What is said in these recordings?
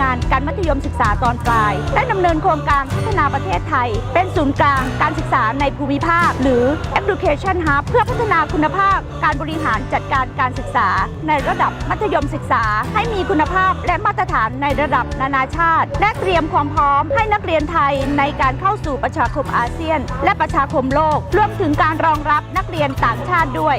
งานการมัธยมศึกษาตอนปลายได้ดำเนินโครงการพัฒนาประเทศไทย เป็นศูนย์กลางการศึกษาในภูมิภาค หรือ Education Hub เพื่อพัฒนาคุณภาพ การบริหารจัดการการศึกษา ในระดับมัธยมศึกษา ให้มีคุณภาพและมาตรฐานในระดับนานาชาติ และเตรียมความพร้อมให้นักเรียนไทยในการเข้าสู่ประชาคมอาเซียน และประชาคมโลก รวมถึงการรองรับนักเรียนต่างชาติด้วย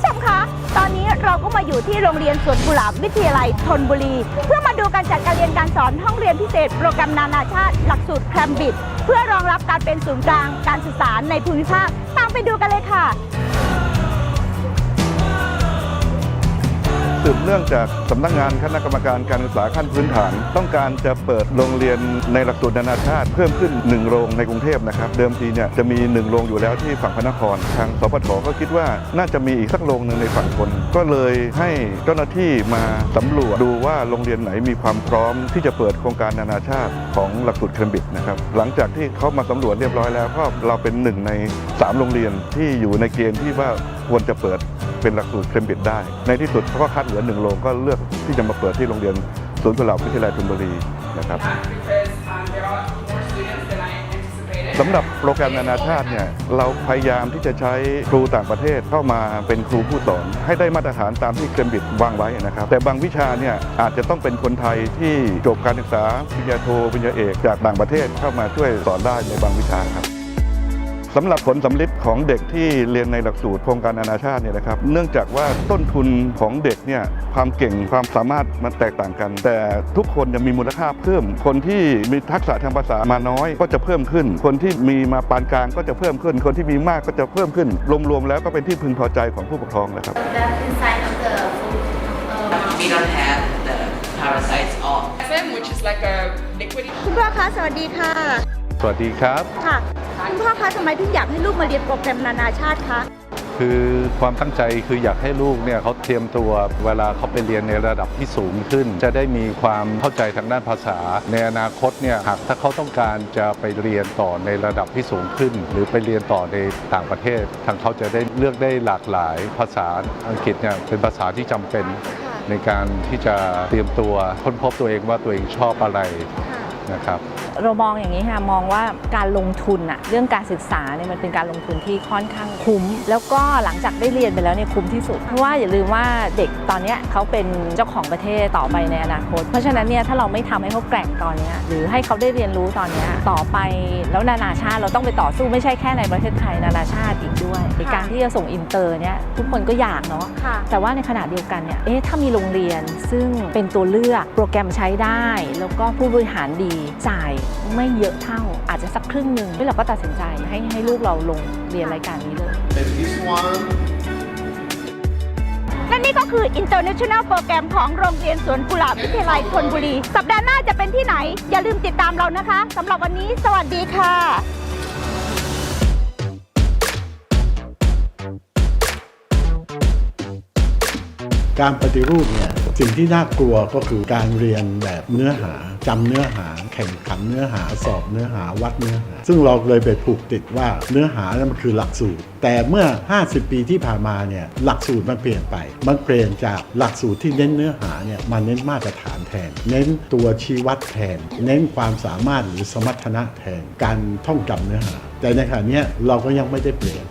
ผู้ชมคะตอนนี้เราก็มาอยู่ที่โรงเรียนสวนกุหลาบวิทยาลัยธนบุรี เพื่อมาดูการจัดการเรียนการสอนห้องเรียนพิเศษ โปรแกรมนานาชาติหลักสูตรแคมบิดเพื่อรองรับการเป็นศูนย์กลางการศึกษาในภูมิภาคตามไปดูกันเลยค่ะ สืบเนื่องจากสำนักงานคณะกรรมการการศึกษาขั้นพื้นฐาน ต้องการจะเปิดโรงเรียนในหลักสูตรนานาชาติ เพิ่มขึ้น 1 โรงในกรุงเทพนะครับ เดิมทีเนี่ยจะมี 1 โรงอยู่แล้วที่ฝั่งพระนคร ทางสปทก็คิดว่าน่าจะมีอีกสักโรงหนึ่งในฝั่งทนก็เลยให้เจ้าหน้าที่มาสำรวจดูว่าโรงเรียนไหนมีความพร้อม ที่จะเปิดโครงการนานาชาติของหลักสูตรเคมบิดนะครับหลังจากที่เขามาสำรวจเรียบร้อยแล้วก็เราเป็นหนึ่งในสามโรงเรียนที่อยู่ในเกณฑ์ที่ว่าควรจะเปิด เป็นหลักสูตรเคมบิดได้ ในที่สุดเขาก็คัดเหลือหนึ่งโรงก็เลือกที่จะมาเปิดที่โรงเรียนศูนย์กุหลาบวิทยาลัยธนบุรีนะครับสำหรับโปรแกรมนานาชาติเนี่ยเราพยายามที่จะใช้ครูต่างประเทศเข้ามาเป็นครูผู้สอน ให้ได้มาตรฐานตามที่เคมบิดวางไว้นะครับ แต่บางวิชาเนี่ยอาจจะต้องเป็นคนไทยที่จบการศึกษาปริญญาโทปริญญาเอกจากต่างประเทศเข้ามาช่วยสอนได้ในบางวิชาครับ สำหรับผลสำลิดของเด็กที่เรียนในหลักสูตรโครงการนานาชาติเนี่ยนะครับ เนื่องจากว่าต้นทุนของเด็กเนี่ยความเก่งความสามารถมันแตกต่างกัน แต่ทุกคนจะมีมูลค่าเพิ่ม คนที่มีทักษะทางภาษามาน้อยก็จะเพิ่มขึ้น คนที่มีมาปานกลางก็จะเพิ่มขึ้น คนที่มีมากก็จะเพิ่มขึ้น รวมๆแล้วก็เป็นที่พึงพอใจของผู้ปกครองนะครับ the inside of the food. Uh, We don't have the parasites on. SM, which is like a liquid คุณพ่อคะสวัสดีค่ะ สวัสดีครับ ค่ะคุณพ่อคะทำไมถึงอยากให้ลูกมาเรียนโปรแกรมนานาชาติคะคือความตั้งใจคืออยากให้ลูกเนี่ยเขาเตรียมตัวเวลาเขาไปเรียนในระดับที่สูงขึ้น จะได้มีความเข้าใจทางด้านภาษา ในอนาคตเนี่ยหากถ้าเขาต้องการจะไปเรียนต่อในระดับที่สูงขึ้น หรือไปเรียนต่อในต่างประเทศ ทางเขาจะได้เลือกได้หลากหลายภาษาอังกฤษเนี่ยเป็นภาษาที่จำเป็นในการที่จะเตรียมตัวค้นพบตัวเองว่าตัวเองชอบอะไรนะครับ เรามองอย่างนี้ค่ะมองว่าการลงทุนอะเรื่องการศึกษาเนี่ยมันเป็นการลงทุนที่ค่อนข้างคุ้ม แล้วก็หลังจากได้เรียนไปแล้วเนี่ยคุ้มที่สุด เพราะว่าอย่าลืมว่าเด็กตอนเนี้ยเขาเป็นเจ้าของประเทศต่อไปในอนาคต เพราะฉะนั้นเนี่ยถ้าเราไม่ทำให้เขาแกร่งตอนเนี้ยหรือให้เขาได้เรียนรู้ตอนเนี้ยต่อไปแล้วนานาชาติเราต้องไปต่อสู้ไม่ใช่แค่ในประเทศไทยนานาชาติอีกด้วยในการที่จะส่งอินเตอร์เนี่ยทุกคนก็อยากเนาะค่ะแต่ว่าในขณะเดียวกันเนี่ยเอ๊ะถ้ามีโรงเรียนซึ่งเป็นตัวเลือกโปรแกรมใช้ได้ แล้วก็ผู้บริหารดีจ่ายไม่เยอะเท่าอาจจะสักครึ่งหนึ่งที่เราก็ตัดสินใจให้ให้ลูกเราลงเรียนรายการนี้เลยและนี่ก็คือ International โปรแกรมของโรงเรียนสวนกุหลาบวิทยาลัยธนบุรี สัปดาห์หน้าจะเป็นที่ไหน อย่าลืมติดตามเรานะคะสำหรับวันนี้ สวัสดีค่ะการปฏิรูปเนี่ย สิ่งที่น่ากลัวก็คือการเรียนแบบเนื้อหาจำเนื้อหา แข่งขันเนื้อหาสอบเนื้อหาวัดเนื้อหา ซึ่งเราเลยไปผูกติดว่าเนื้อหานั้นมันคือหลักสูตร แต่เมื่อ 50 ปีที่ผ่านมาเนี่ยหลักสูตรมันเปลี่ยนไป มันเปลี่ยนจากหลักสูตรที่เน้นเนื้อหาเนี่ยมาเน้นมาตรฐานแทน เน้นตัวชี้วัดแทน เน้นความสามารถหรือสมรรถนะแทน การท่องจำเนื้อหา แต่ในขณะนี้เราก็ยังไม่ได้เปลี่ยน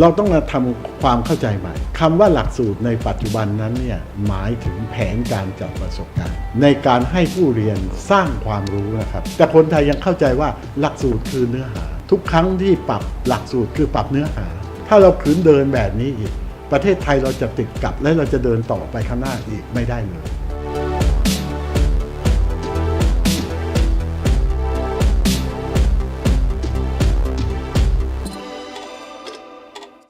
เราต้องมาทำความเข้าใจใหม่คำว่าหลักสูตรในปัจจุบันนั้นเนี่ยหมายถึงแผนการจัดประสบการณ์ ในการให้ผู้เรียนสร้างความรู้นะครับ แต่คนไทยยังเข้าใจว่าหลักสูตรคือเนื้อหา ทุกครั้งที่ปรับหลักสูตรคือปรับเนื้อหา ถ้าเราขืนเดินแบบนี้อีก ประเทศไทยเราจะติดกับและเราจะเดินต่อไปข้างหน้าอีกไม่ได้เลย